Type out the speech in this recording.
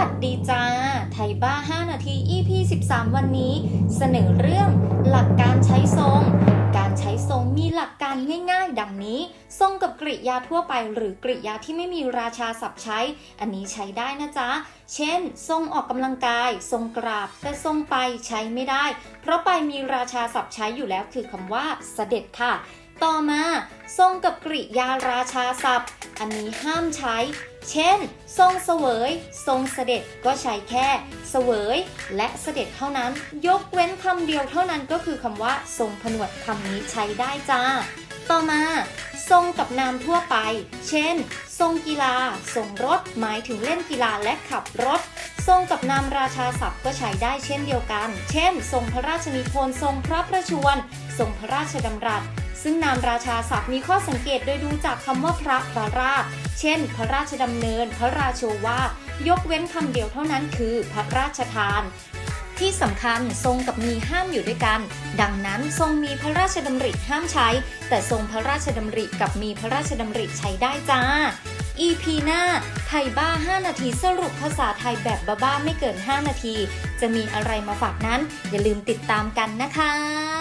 วัสดีจ้า ไทยบ้า 5 นาที EP 13 วันนี้ เสนอเรื่องหลักการใช้ทรง การใช้ทรงมีหลักการง่ายๆ ดังนี้ ทรงกับกริยาทั่วไป หรือกริยาที่ไม่มีราชาศัพท์ใช้ อันนี้ใช้ได้นะจ๊ะ เช่น ทรงออกกำลังกาย ทรงกราบ แต่ทรงไปใช้ไม่ได้ เพราะไปมีราชาศัพท์ใช้อยู่แล้วคือคำว่าเสด็จค่ะ ต่อมา ทรงกับกริยาราชาศัพท์ อันนี้ห้ามใช้ เช่น ทรงเสวย ทรงเสด็จก็ใช้แค่ เสวย และเสด็จเท่านั้น ยกเว้นคำเดียวเท่านั้นก็คือคำว่า ทรงผนวดคำนี้ใช้ได้จ้า ต่อมา ทรงกับนามทั่วไป เช่น ทรงกีฬา ทรงรถ หมายถึงเล่นกีฬาและขับรถ ทรงกับนามราชาศัพท์ก็ใช้ได้เช่นเดียวกัน เช่น ทรงพระราชนิพนธ์ ทรงพระประชวร ทรงพระราชดำรัส ซึ่งนามราชาศัพท์มีข้อสังเกตโดยดูจากคำว่าพระพระราช เช่น พระราชดำเนิน พระราโชวาทยกเว้นคำเดียวเท่านั้นคือ พระราชทาน ที่สำคัญทรงกับมีห้ามอยู่ด้วยกัน ดังนั้นทรงมีพระราชดำริห้ามใช้ แต่ทรงพระราชดำริกับมีพระราชดำริใช้ได้จ้า EP หน้า ไทยบ้า 5 นาทีสรุปภาษาไทยแบบบ้าๆไม่เกิน 5 นาที จะมีอะไรมาฝากนั้น อย่าลืมติดตามกันนะคะ